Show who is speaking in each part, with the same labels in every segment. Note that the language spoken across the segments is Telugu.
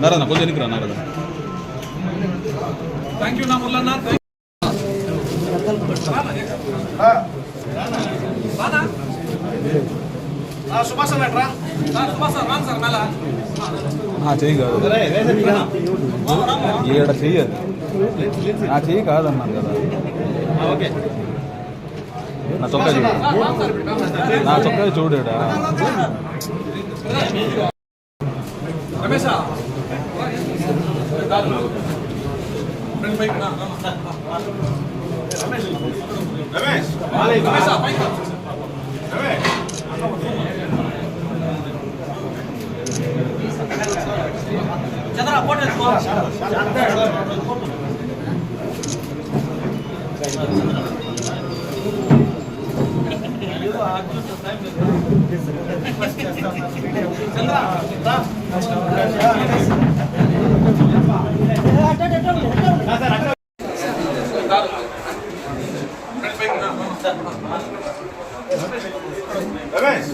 Speaker 1: నారాయణ కొంచెం ఎన్నికరా నారాయణ?
Speaker 2: థ్యాంక్ యూ నా మేళ.
Speaker 1: చెయ్యి కాదు. ఈడ చెయ్యదు నా చెయ్యి కాదన్నాను కదా.
Speaker 3: ఓకే.
Speaker 1: నా చొక్కా చూడు. నా చొక్కా చూడాడా
Speaker 2: రమేషా ఫ్రెండ్ బైక్ నా, నా, నా.
Speaker 3: రమేష్
Speaker 2: రమేషా బైక్ రా.
Speaker 3: రమేష్
Speaker 2: చంద్ర ఫోటో ఎత్తుకో. చంద్ర రా. ఫ్రెండ్ బైక్ నా, నా, నా.
Speaker 3: రమేష్
Speaker 2: రమేషా బైక్ రా.
Speaker 3: రమేష్
Speaker 2: చంద్ర ఫోటో ఎత్తుకో.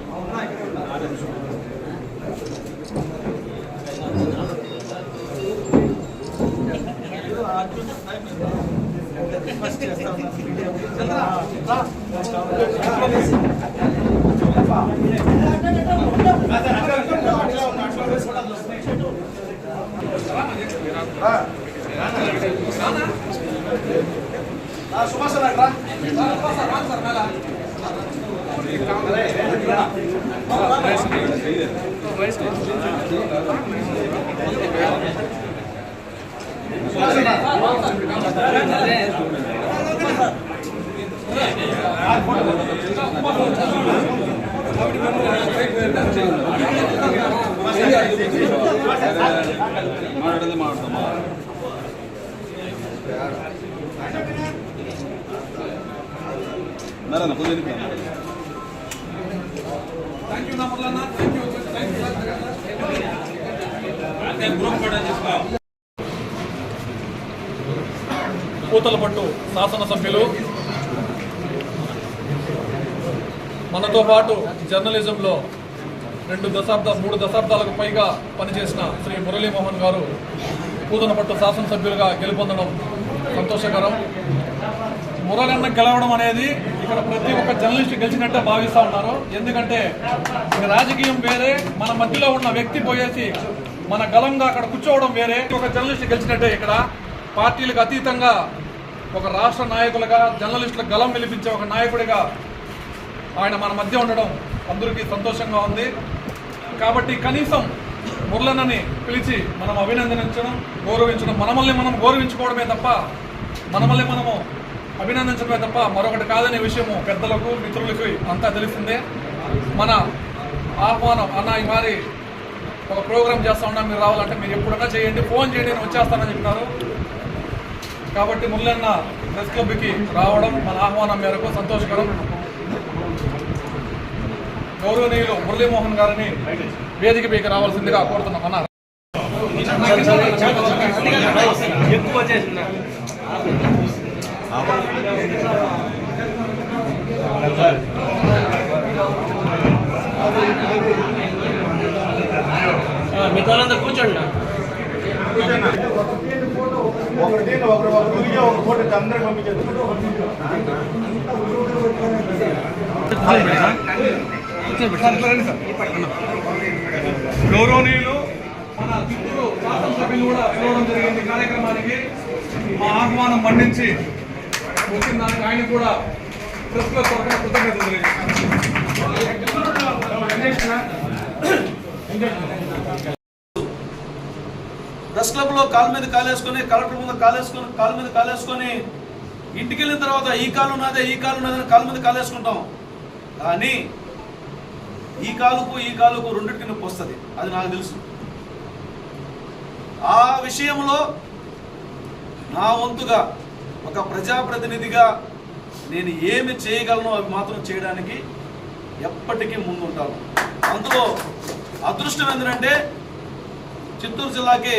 Speaker 3: సుభాష్
Speaker 1: మాట్లాడదే మాట్లాడతామా నారాయణ కొంచెం
Speaker 2: thank you thank you thank you Puthalapattu శాసనసభ్యులు మనతో పాటు జర్నలిజంలో రెండు దశాబ్ద మూడు దశాబ్దాలకు పైగా పనిచేసిన శ్రీ మురళీమోహన్ గారు పూతలపట్టు శాసనసభ్యులుగా గెలుపొందడం సంతోషకరం. మురళన్న గెలవడం అనేది ఇక్కడ ప్రతి ఒక్క జర్నలిస్ట్ గెలిచినట్టే భావిస్తూ ఉన్నారు. ఎందుకంటే రాజకీయం వేరే మన మధ్యలో ఉన్న వ్యక్తి పోయేసి మన గలంగా అక్కడ కూర్చోవడం వేరే. ఒక జర్నలిస్ట్ గెలిచినట్టే ఇక్కడ. పార్టీలకు అతీతంగా ఒక రాష్ట్ర నాయకులుగా జర్నలిస్టుల గలం విలిపించే ఒక నాయకుడిగా ఆయన మన మధ్య ఉండడం అందరికీ సంతోషంగా ఉంది. కాబట్టి కనీసం మురళన్నని పిలిచి మనం అభినందించడం గౌరవించడం మనమల్ని మనం గౌరవించుకోవడమే తప్ప మనమల్ని మనము అభినందించడమే తప్ప మరొకటి కాదనే విషయము పెద్దలకు మిత్రులకు అంతా తెలిసిందే. మన ఆహ్వానం అన్న ఈ మారి ఒక ప్రోగ్రామ్ చేస్తా ఉన్నాం మీరు రావాలంటే మీరు ఎప్పుడన్నా చేయండి ఫోన్ చేయండి నేను వచ్చేస్తానని చెప్పినారు. కాబట్టి మురళన్న ప్రెస్ క్లబ్కి రావడం మన ఆహ్వానం మేరకు సంతోషకరం. గౌరవనీయులు మురళీమోహన్ గారిని వేదిక పైకి రావాల్సిందిగా కోరుతున్నాం అన్నారు
Speaker 3: ఎక్కువ చేసిన
Speaker 4: మీ తోలంతా కూర్చోండి.
Speaker 3: దీన్ని ఒకరు ఒకరు వీడియో ఒక ఫోటో అందరికి పంపించారు
Speaker 2: గౌరవనీయులు మన చిత్తూరు శాసనసభ్యులు కూడా పిలవడం జరిగింది. కార్యక్రమానికి మా ఆహ్వానం మన్నించి వచ్చిన దానికి ఆయన కూడా ప్రెస్ క్లబ్ తరఫున కృతజ్ఞతలు.
Speaker 3: ప్రెస్ క్లబ్లో కాలు మీద కాలేసుకొని కలెక్టర్ ముందు కాలేసుకొని కాలు మీద కాలేసుకొని ఇంటికి వెళ్ళిన తర్వాత ఈ కాలు ఉన్నదే ఈ కాలు ఉన్నదని కాలు మీద కాలేసుకుంటాం. కానీ ఈ కాలుకు ఈ కాలుకు రెండింటికి నొప్పి వస్తుంది. అది నాకు తెలుసు. ఆ విషయంలో నా వంతుగా ఒక ప్రజాప్రతినిధిగా నేను ఏమి చేయగలను అవి మాత్రం చేయడానికి ఎప్పటికీ ముందుంటాను. అందులో అదృష్టం ఏంటంటే చిత్తూరు జిల్లాకి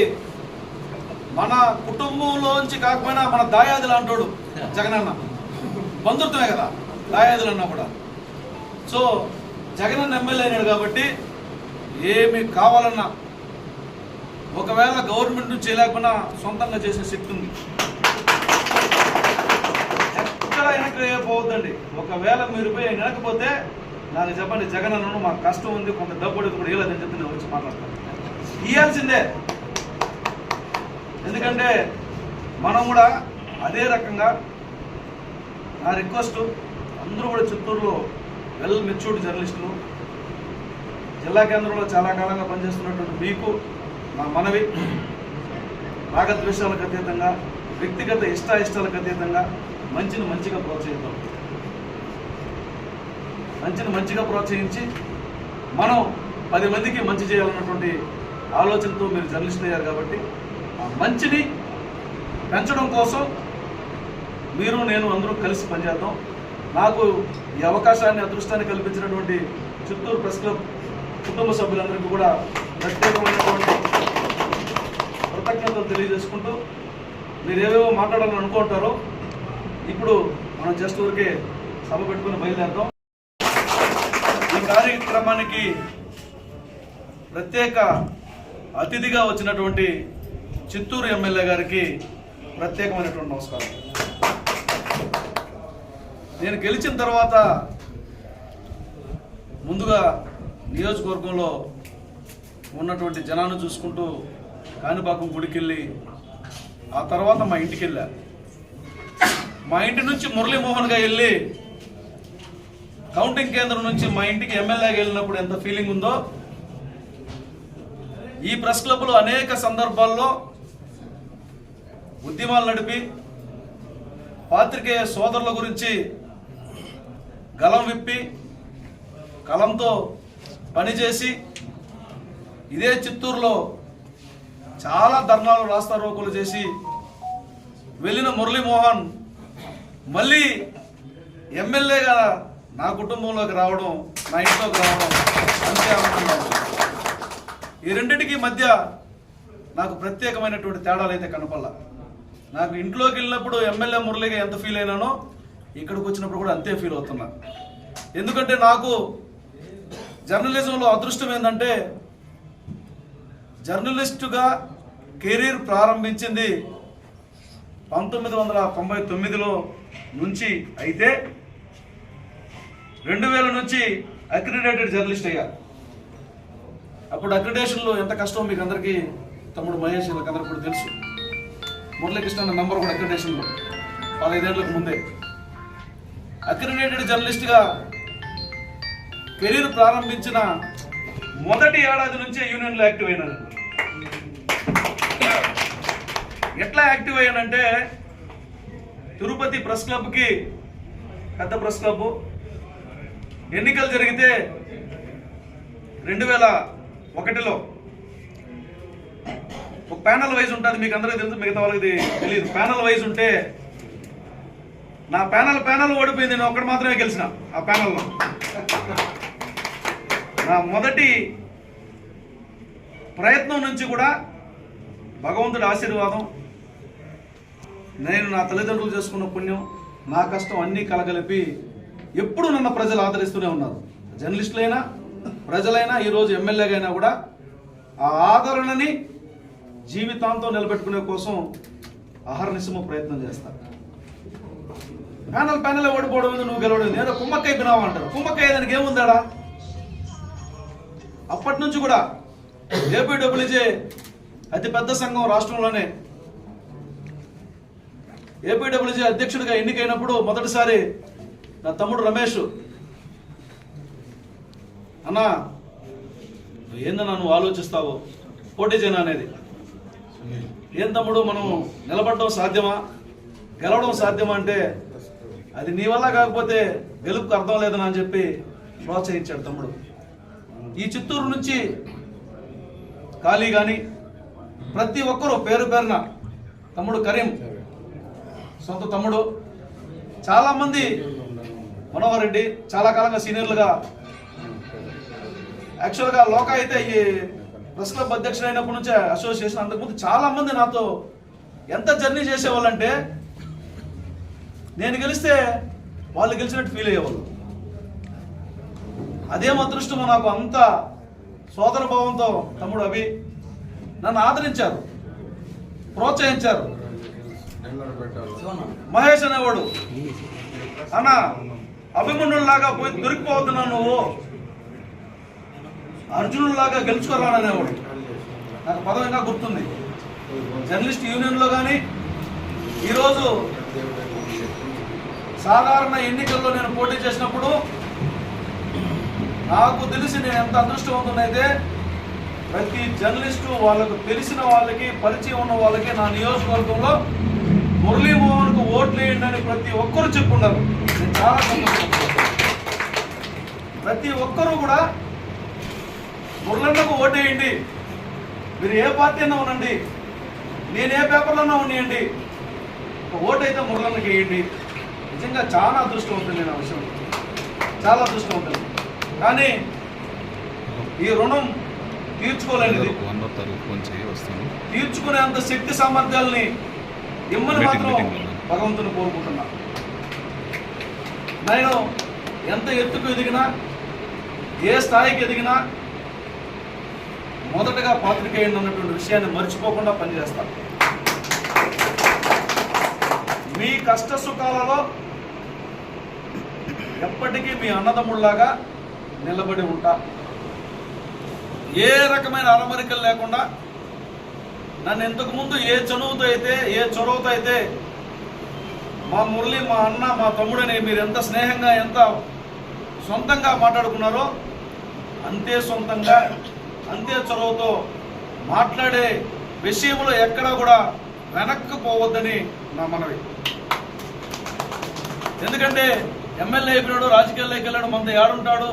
Speaker 3: మన కుటుంబంలోంచి కాకపోయినా మన దాయాదులు అంటాడు జగనన్న. బంధుత్వమే కదా దాయాదులు అన్నా కూడా. సో జగన్ ఎమ్మెల్యే అయినాడు కాబట్టి ఏమి కావాలన్నా ఒకవేళ గవర్నమెంట్ నుంచి చేయలేకపోయినా సొంతంగా చేసే శక్తి ఉంది. ఎక్కడ వెనకపోవద్దండి ఒకవేళ మీరు పోయి వెనకపోతే నాకు చెప్పండి జగన్ అన్న మాకు కష్టం ఉంది కొంత డబ్బు కూడా ఇవ్వలేదని చెప్పి నేను వచ్చి మాట్లాడతాను. ఇవ్వాల్సిందే ఎందుకంటే మనం కూడా అదే రకంగా నా రిక్వెస్ట్ అందరూ కూడా చిత్తూరులో వెల్ మెచ్యూర్డ్ జర్నలిస్టులు జిల్లా కేంద్రంలో చాలా కాలంగా పనిచేస్తున్నటువంటి మీకు నా మనవి రాగద్వేషాలకు అతీతంగా వ్యక్తిగత ఇష్టాయిష్టాలకు అతీతంగా మంచిని మంచిగా ప్రోత్సహిద్దాం. మంచిని మంచిగా ప్రోత్సహించి మనం పది మందికి మంచి చేయాలన్నటువంటి ఆలోచనతో మీరు జర్నలిస్ట్ అయ్యారు కాబట్టి ఆ మంచిని పెంచడం కోసం మీరు నేను అందరూ కలిసి పనిచేద్దాం. నాకు ఈ అవకాశాన్ని అదృష్టాన్ని కల్పించినటువంటి చిత్తూరు ప్రెస్ క్లబ్ కుటుంబ సభ్యులందరికీ కూడా ప్రత్యేకమైనటువంటి కృతజ్ఞతలు తెలియజేసుకుంటూ మీరు ఏవేవో మాట్లాడాలని అనుకుంటారో ఇప్పుడు మనం జస్ట్ ఊరికే సభ పెట్టుకుని బయలుదేరుతాం ఈ కార్యక్రమానికి ప్రత్యేక అతిథిగా వచ్చినటువంటి చిత్తూరు ఎమ్మెల్యే గారికి ప్రత్యేకమైనటువంటి నమస్కారం. నేను గెలిచిన తర్వాత ముందుగా నియోజకవర్గంలో ఉన్నటువంటి జనాన్ని చూసుకుంటూ కాణిపాకం గుడికి వెళ్ళి ఆ తర్వాత మా ఇంటికి వెళ్ళా మా ఇంటి నుంచి మురళీమోహన్గా వెళ్ళి కౌంటింగ్ కేంద్రం నుంచి మా ఇంటికి ఎమ్మెల్యేగా వెళ్ళినప్పుడు ఎంత ఫీలింగ్ ఉందో ఈ ప్రెస్ క్లబ్లో అనేక సందర్భాల్లో ఉద్యమాలు నడిపి పాత్రికేయ సోదరుల గురించి గలం విప్పి కలంతో పనిచేసి ఇదే చిత్తూరులో చాలా ధర్నాలు రాస్తారోకులు చేసి వెళ్ళిన మురళీమోహన్ మళ్ళీ ఎమ్మెల్యేగా నా కుటుంబంలోకి రావడం నా ఇంట్లోకి రావడం అంతే అనుకున్నాను. ఈ రెండింటికి మధ్య నాకు ప్రత్యేకమైనటువంటి తేడాలు అయితే కనపడాల. నాకు ఇంట్లోకి వెళ్ళినప్పుడు ఎమ్మెల్యే మురళిగా ఎంత ఫీల్ అయినానో ఇక్కడికి వచ్చినప్పుడు కూడా అంతే ఫీల్ అవుతున్నా. ఎందుకంటే నాకు జర్నలిజంలో అదృష్టం ఏంటంటే జర్నలిస్టుగా కెరీర్ ప్రారంభించింది పంతొమ్మిది వందల తొంభై తొమ్మిదిలో నుంచి అయితే రెండు వేల నుంచి అక్రిడేటెడ్ జర్నలిస్ట్ అయ్యా. అప్పుడు అక్రిడేషన్లో ఎంత కష్టం మీకు అందరికీ? తమ్ముడు మహేష్ వీళ్ళకి అందరికీ కూడా తెలుసు. మురళీకృష్ణ అన్న నంబర్ కూడా అక్రిడేషన్లో. పదహైదేళ్ళకు ముందే. అక్రిడేటెడ్ జర్నలిస్ట్గా కెరీర్ ప్రారంభించిన మొదటి ఏడాది నుంచే యూనియన్లో యాక్టివ్ అయినాను ఎట్లా యాక్టివ్ అయ్యానంటే తిరుపతి ప్రెస్ క్లబ్కి పెద్ద ప్రెస్ క్లబ్ ఎన్నికలు జరిగితే రెండు వేల ఒకటిలో ఒక ప్యానల్ వైజ్ ఉంటుంది మీకు అందరికీ తెలుసు మిగతా వాళ్ళకి తెలియదు ప్యానల్ వైజ్ ఉంటే నా ప్యానల్ ప్యానల్ ఓడిపోయింది నేను ఒక్కడు మాత్రమే గెలిచిన ఆ ప్యానల్లో. నా మొదటి ప్రయత్నం నుంచి కూడా భగవంతుడి ఆశీర్వాదం నేను నా తల్లిదండ్రులు చేసుకున్న పుణ్యం నా కష్టం అన్నీ కలగలిపి ఎప్పుడు నన్ను ప్రజలు ఆదరిస్తూనే ఉన్నారు. జర్నలిస్టులైనా ప్రజలైనా ఈరోజు ఎమ్మెల్యేగా అయినా కూడా ఆ ఆదరణని జీవితాంతం నిలబెట్టుకునే కోసం అహర్నిశము ప్రయత్నం చేస్తారు. ప్యానల్ ప్యానల్ ఓడిపోవడం నువ్వు గెలవడం. ఏదో? కుమ్మక్కై బినావు అంటారు. కుమ్మక్కయ్య దానికి ఏముందాడా? అప్పటి నుంచి కూడా ఏపీడబ్ల్యూజే అతి పెద్ద సంఘం రాష్ట్రంలోనే. ఏపీడబ్ల్యూజే అధ్యక్షుడిగా ఎన్నికైనప్పుడు మొదటిసారి నా తమ్ముడు రమేష్ అన్నా ఏందన్నా నువ్వు ఆలోచిస్తావో? పోటీ చేయను అనేది? ఏం తమ్ముడు మనం నిలబడడం సాధ్యమా? గెలవడం సాధ్యమంటే అది నీ వల్ల కాకపోతే గెలుపుకు అర్థం లేదని అని చెప్పి ప్రోత్సహించాడు తమ్ముడు. ఈ చిత్తూరు నుంచి ఖాళీ కానీ ప్రతి ఒక్కరూ పేరు పేరున తమ్ముడు కరీం సొంత తమ్ముడు చాలామంది మనోహర్ రెడ్డి చాలా కాలంగా సీనియర్లుగా యాక్చువల్గా లోక అయితే ఈ ప్రెస్ క్లబ్ అధ్యక్షుడు అయినప్పటి నుంచే అసోసియేషన్ అంతకుముందు చాలామంది నాతో ఎంత జర్నీ చేసేవాళ్ళంటే నేను గెలిస్తే వాళ్ళు గెలిచినట్టు ఫీల్ అయ్యేవాళ్ళు. అదేం అదృష్టమో నాకు అంత సోదర భావంతో తమ్ముడు అభి నన్ను ఆదరించారు ప్రోత్సహించారు. మహేష్ అనేవాడు. అన్న అభిమన్యుల్లాగా పోయి దొరికిపోతున్నావు నువ్వు. అర్జునుల్లాగా గెలుచుకోరాననేవాడు నాకు పదం ఇంకా గుర్తుంది. జర్నలిస్ట్ యూనియన్లో కానీ ఈరోజు సాధారణ ఎన్నికల్లో నేను పోటీ చేసినప్పుడు నాకు తెలిసి నేను ఎంత అదృష్టవంతునైతే ప్రతి జర్నలిస్టు వాళ్ళకు తెలిసిన వాళ్ళకి పరిచయం ఉన్న వాళ్ళకి నా నియోజకవర్గంలో మురళీమోహన్కు ఓట్లు వేయండి అని ప్రతి ఒక్కరూ చెప్పున్నారు నేను చాలా సంతోషపడుతున్నాను. ప్రతి ఒక్కరూ కూడా మురళన్నకు ఓటేయండి మీరు ఏ పార్టీ అన్నా ఉండండి. నేను ఏ పేపర్లోనే ఉన్నాయండి ఒక ఓటు అయితే మురళన్నకి వేయండి. నిజంగా చాలా అదృష్టం ఉంటుంది నేను ఆ విషయం. చాలా అదృష్టం ఉంటుంది. కానీ ఈ రుణం తీర్చుకోలేనిది.
Speaker 1: వందో తారీఖు ఫోన్ చేయి వస్తాను.
Speaker 3: తీర్చుకునే అంత శక్తి సామర్థ్యాలని ఇమ్మని మాత్రం. భగవంతుని కోరుకుంటున్నా. నేను ఎంత ఎత్తుకు ఎదిగినా ఏ స్థాయికి ఎదిగినా మొదటగా పాత్రికేయుడు అన్నటువంటి విషయాన్ని మర్చిపోకుండా పనిచేస్తాను మీ కష్ట సుఖాలలో ఎప్పటికీ మీ అన్నదమ్ముళ్ళాగా నిలబడి ఉంటా. ఏ రకమైన అరమరికలు లేకుండా నన్ను ఇంతకుముందు ఏ చనువుతో అయితే ఏ చొరవతో అయితే మా మురళి మా అన్న మా తమ్ముడని మీరు ఎంత స్నేహంగా ఎంత సొంతంగా మాట్లాడుకున్నారో అంతే సొంతంగా అంతే చొరవతో మాట్లాడే విషయంలో ఎక్కడా కూడా వెనక్కి పోవద్దని నా మనవి. ఎందుకంటే ఎమ్మెల్యే అయిపోయాడు రాజకీయాల్లోకి వెళ్ళాడు మనతో ఏడుంటాడు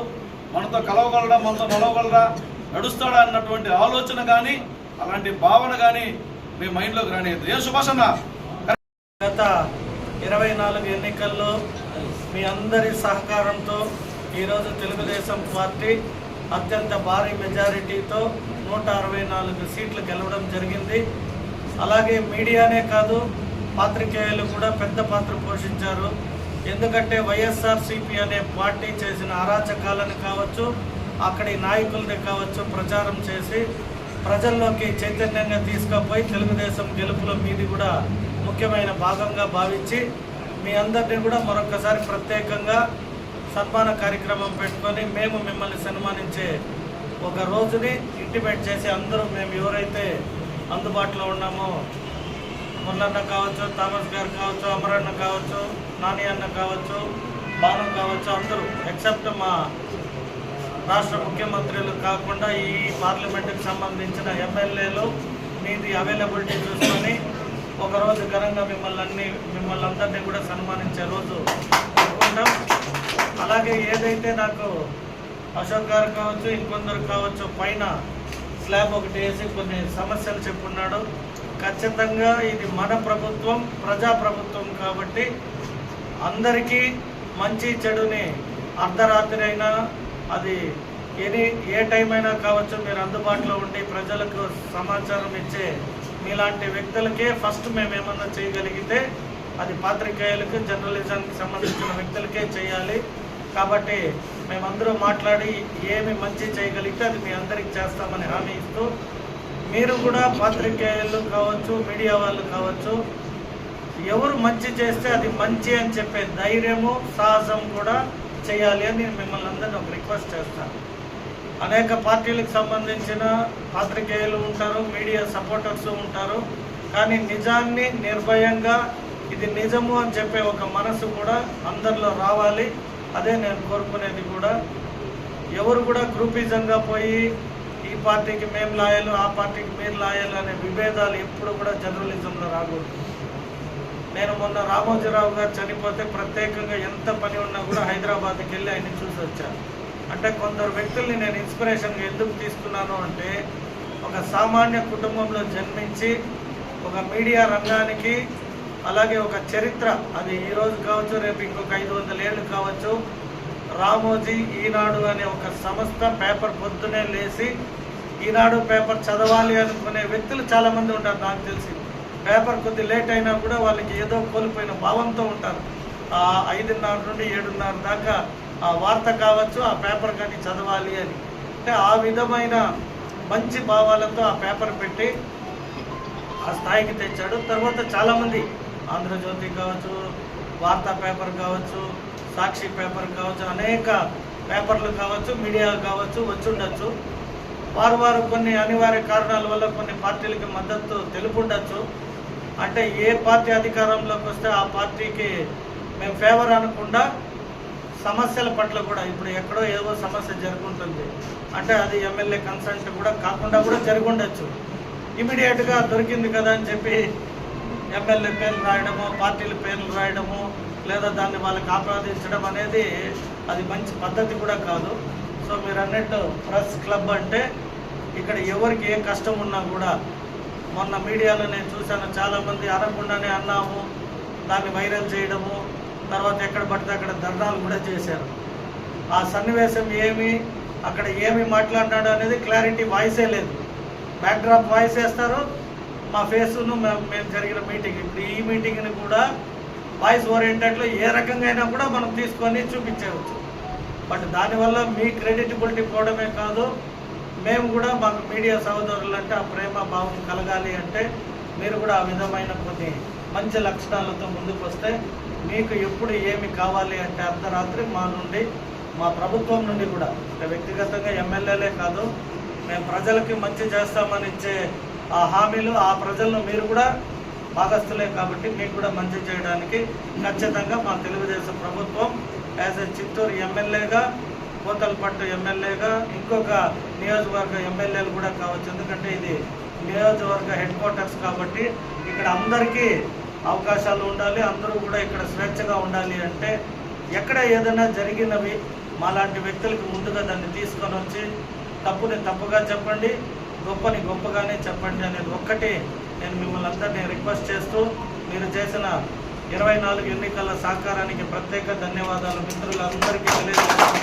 Speaker 3: మనతో కలవగలడా మనతో నడవగలరా నడుస్తాడా అన్నటువంటి ఆలోచన కానీ అలాంటి భావన కానీ మీ మైండ్లోకి రానియదు ఏ సుభాష్
Speaker 5: గత ఇరవై నాలుగు ఎన్నికల్లో మీ అందరి సహకారంతో ఈరోజు తెలుగుదేశం పార్టీ అత్యంత భారీ మెజారిటీతో నూట అరవై నాలుగు సీట్లు గెలవడం జరిగింది. అలాగే మీడియానే కాదు పాత్రికేయులు కూడా పెద్ద పాత్ర పోషించారు. ఎందుకంటే వైఎస్ఆర్సీపీ అనే పార్టీ చేసిన అరాచకాలను కావచ్చు అక్కడి నాయకులని కావచ్చు ప్రచారం చేసి ప్రజల్లోకి చైతన్యంగా తీసుకుపోయి తెలుగుదేశం గెలుపులో మీది కూడా ముఖ్యమైన భాగంగా భావించి మీ అందరినీ కూడా మరొకసారి ప్రత్యేకంగా సన్మాన కార్యక్రమం పెట్టుకొని మేము మిమ్మల్ని సన్మానించే ఒక రోజుని ఇంటిమేట్ చేసి అందరూ మేము ఎవరైతే అందుబాటులో ఉన్నామో ముల్లన్న కావచ్చు థామస్ గారు కావచ్చు అమరన్న కావచ్చు నాని అన్న కావచ్చు భాను కావచ్చు అందరూ ఎక్సెప్ట్ మా రాష్ట్ర ముఖ్యమంత్రులు కాకుండా ఈ పార్లమెంటుకు సంబంధించిన ఎమ్మెల్యేలు మీది అవైలబిలిటీ చూసుకొని ఒకరోజు ఘనంగా మిమ్మల్ని అన్ని మిమ్మల్ని అందరినీ కూడా సన్మానించే రోజు అనుకుంటాం. అలాగే ఏదైతే నాకు అశోక్ గారు కావచ్చు ఇంకొందరు కావచ్చు పైన స్లాబ్ ఒకటి వేసి కొన్ని సమస్యలు చెప్పున్నాడు. ఖచ్చితంగా ఇది మన ప్రభుత్వం ప్రజా ప్రభుత్వం కాబట్టి అందరికీ మంచి చెడుని అర్ధరాత్రి అయినా అది ఎనీ ఏ టైం అయినా కావచ్చు మీరు అందుబాటులో ఉండి ప్రజలకు సమాచారం ఇచ్చే మీలాంటి వ్యక్తులకే ఫస్ట్ మేము ఏమన్నా చేయగలిగితే అది పాత్రికేయులకు జర్నలిజానికి సంబంధించిన వ్యక్తులకే చేయాలి. కాబట్టి మేమందరూ మాట్లాడి ఏమి మంచి చేయగలిగితే అది మీ అందరికి చేస్తామని హామీ ఇస్తూ మీరు కూడా పాత్రికేయులు కావచ్చు మీడియా వాళ్ళు కావచ్చు ఎవరు మంచి చేస్తే అది మంచి అని చెప్పే ధైర్యము సాహసం కూడా చేయాలి అని నేను మిమ్మల్ని అందరినీ ఒక రిక్వెస్ట్ చేస్తాను. అనేక పార్టీలకు సంబంధించిన పాత్రికేయులు ఉంటారు మీడియా సపోర్టర్స్ ఉంటారు కానీ నిజాన్ని నిర్భయంగా ఇది నిజము అని చెప్పే ఒక మనసు కూడా అందరిలో రావాలి. అదే నేను కోరుకునేది కూడా. ఎవరు కూడా గ్రూపిజంగా పోయి పార్టీకి మేము లాయలు ఆ పార్టీకి మీరు లాయలు అనే విభేదాలు ఎప్పుడు కూడా జర్నలిజంలో రాకూడదు. నేను మొన్న రామోజీరావు గారు చనిపోతే ప్రత్యేకంగా ఎంత పని ఉన్నా కూడా హైదరాబాద్కి వెళ్ళి ఆయన చూసి వచ్చాను అంటే కొందరు వ్యక్తుల్ని నేను ఇన్స్పిరేషన్గా ఎందుకు తీసుకున్నాను అంటే ఒక సామాన్య కుటుంబంలో జన్మించి ఒక మీడియా రంగానికి అలాగే ఒక చరిత్ర అది ఈరోజు కావచ్చు రేపు ఇంకొక ఐదు వందల ఏళ్ళు కావచ్చు రామోజీ ఈనాడు అనే ఒక సంస్థ పేపర్ పొద్దునే లేచి ఈనాడు పేపర్ చదవాలి అనుకునే వ్యక్తులు చాలామంది ఉంటారు నాకు తెలిసి. పేపర్ కొద్ది లేట్ అయినా కూడా వాళ్ళకి ఏదో కోల్పోయిన భావంతో ఉంటారు. ఆ ఐదున్నర నుండి ఏడున్నర దాకా ఆ వార్త కావచ్చు ఆ పేపర్ కానీ చదవాలి అని. అంటే ఆ విధమైన మంచి భావాలతో ఆ పేపర్ పెట్టి ఆ స్థాయికి తెచ్చాడు. తర్వాత చాలామంది ఆంధ్రజ్యోతి కావచ్చు వార్తా పేపర్ కావచ్చు సాక్షి పేపర్ కావచ్చు అనేక పేపర్లు కావచ్చు మీడియా కావచ్చు వచ్చి ఉండొచ్చు వారు వారు కొన్ని అనివార్య కారణాల వల్ల కొన్ని పార్టీలకి మద్దతు తెలుపుండొచ్చు. అంటే ఏ పార్టీ అధికారంలోకి వస్తే ఆ పార్టీకి మేము ఫేవర్ అనకుండా సమస్యల పట్ల కూడా ఇప్పుడు ఎక్కడో ఏదో సమస్య జరుగుతుంది అంటే అది ఎమ్మెల్యే కన్సల్ట్ కూడా కాకుండా కూడా జరుగుండొచ్చు. ఇమీడియట్గా దొరికింది కదా అని చెప్పి ఎమ్మెల్యే పేర్లు రాయడము పార్టీల పేర్లు రాయడము లేదా దాన్ని వాళ్ళకి ఆపాదించడం అనేది అది మంచి పద్ధతి కూడా కాదు. సో మీరు అన్నట్టు ప్రెస్ క్లబ్ అంటే ఇక్కడ ఎవరికి ఏ కష్టం ఉన్నా కూడా మొన్న మీడియాలో నేను చూశాను చాలామంది అనకుండానే అన్నాము దాన్ని వైరల్ చేయడము తర్వాత ఎక్కడ పడితే అక్కడ ధర్నాలు కూడా చేశారు. ఆ సన్నివేశం ఏమి అక్కడ ఏమి మాట్లాడినాడు అనేది క్లారిటీ వాయిసే లేదు. బ్యాక్డ్రాప్ వాయిస్ వేస్తారు మా ఫేస్ను మేము మేము జరిగిన మీటింగ్. ఇప్పుడు ఈ మీటింగ్ని కూడా వాయిస్ ఓరియంటెడ్లో ఏ రకంగా అయినా కూడా మనం తీసుకొని చూపించవచ్చు. బట్ దానివల్ల మీ క్రెడిటబిలిటీ పోవడమే కాదు మేము కూడా మాకు మీడియా సహోదరులు అంటే ఆ ప్రేమ భావం కలగాలి అంటే మీరు కూడా ఆ విధమైన కొన్ని మంచి లక్షణాలతో ముందుకు వస్తే మీకు ఎప్పుడు ఏమి కావాలి అంటే అర్ధరాత్రి మా నుండి మా ప్రభుత్వం నుండి కూడా. అంటే వ్యక్తిగతంగా ఎమ్మెల్యేలే కాదు మేము ప్రజలకి మంచి చేస్తామని ఇచ్చే ఆ హామీలు ఆ ప్రజలను మీరు కూడా భాగస్థులే కాబట్టి మీకు కూడా మంచి చేయడానికి ఖచ్చితంగా మా తెలుగుదేశం ప్రభుత్వం యాజ్ ఎ చిత్తూరు ఎమ్మెల్యేగా కోతలపట్టు ఎమ్మెల్యేగా ఇంకొక నియోజకవర్గ ఎమ్మెల్యేలు కూడా కావచ్చు. ఎందుకంటే ఇది నియోజకవర్గ హెడ్ క్వార్టర్స్ కాబట్టి ఇక్కడ అందరికీ అవకాశాలు ఉండాలి అందరూ కూడా ఇక్కడ స్వేచ్ఛగా ఉండాలి అంటే ఎక్కడ ఏదైనా జరిగినవి మాలాంటి వ్యక్తులకు ముందుగా దాన్ని తీసుకొని వచ్చి తప్పుని తప్పుగా చెప్పండి గొప్పని గొప్పగానే చెప్పండి అనేది ఒక్కటి నేను మిమ్మల్ని అందరినీ రిక్వెస్ట్ చేస్తూ మీరు చేసిన ఇరవై నాలుగు ఎన్నికల సహకారానికి ప్రత్యేక ధన్యవాదాలు. మిత్రులందరికీ తెలియజేస్తున్నాను.